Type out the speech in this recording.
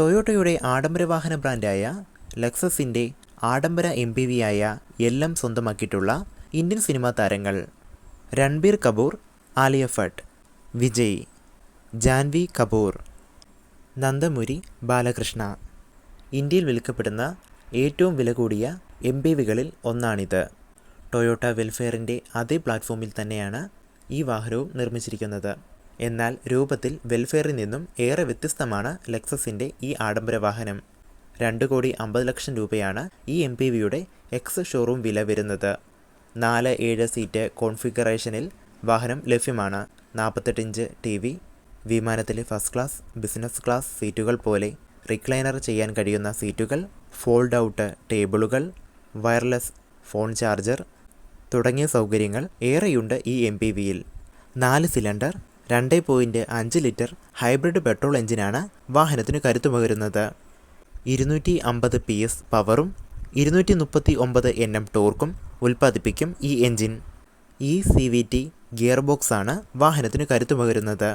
ടൊയോട്ടയുടെ ആഡംബര വാഹന ബ്രാൻഡായ ലക്സസിന്റെ ആഡംബര എം പി വി ആയ എല്ലാം സ്വന്തമാക്കിയിട്ടുള്ള ഇന്ത്യൻ സിനിമാ താരങ്ങൾ രൺബീർ കപൂർ ആലിയ ഭട്ട് വിജയ് ജാൻവി കപൂർ നന്ദമുരി ബാലകൃഷ്ണ. ഇന്ത്യയിൽ വിൽക്കപ്പെടുന്ന ഏറ്റവും വില കൂടിയ എം പി വികളിൽ ഒന്നാണിത്. ടൊയോട്ട വെൽഫെയറിന്റെ അതേ പ്ലാറ്റ്ഫോമിൽ തന്നെയാണ് ഈ വാഹനവും നിർമ്മിച്ചിരിക്കുന്നത്. എന്നാൽ രൂപത്തിൽ വെൽഫെയറിൽ നിന്നും ഏറെ വ്യത്യസ്തമാണ് ലെക്സസിന്റെ ഈ ആഡംബര വാഹനം. രണ്ട് കോടി അമ്പത് ലക്ഷം രൂപയാണ് ഈ എം പി വിയുടെ എക്സ് ഷോറൂം വില വരുന്നത്. നാല് ഏഴ് സീറ്റ് കോൺഫിഗറേഷനിൽ വാഹനം ലഭ്യമാണ്. നാൽപ്പത്തെട്ട് ഇഞ്ച് ടി വി വിമാനത്തിലെ ഫസ്റ്റ് ക്ലാസ് ബിസിനസ് ക്ലാസ് സീറ്റുകൾ പോലെ റിക്ലൈനർ ചെയ്യാൻ കഴിയുന്ന സീറ്റുകൾ ഫോൾഡ് ഔട്ട് ടേബിളുകൾ വയർലെസ് ഫോൺ ചാർജർ തുടങ്ങിയ സൗകര്യങ്ങൾ ഏറെയുണ്ട് ഈ എം പി വിയിൽ. നാല് സിലിണ്ടർ രണ്ട് പോയിന്റ് അഞ്ച് ലിറ്റർ ഹൈബ്രിഡ് പെട്രോൾ എഞ്ചിനാണ് വാഹനത്തിന് കരുത്തു പകരുന്നത് ഇരുന്നൂറ്റി അമ്പത് പി എസ് പവറും ഇരുന്നൂറ്റി മുപ്പത്തി ഒമ്പത് എൻ എം ടോർക്കും ഉൽപ്പാദിപ്പിക്കും ഈ എഞ്ചിൻ. ഈ സി വി ടി ഗിയർ ബോക്സാണ് വാഹനത്തിന് കരുത്തു പകരുന്നത്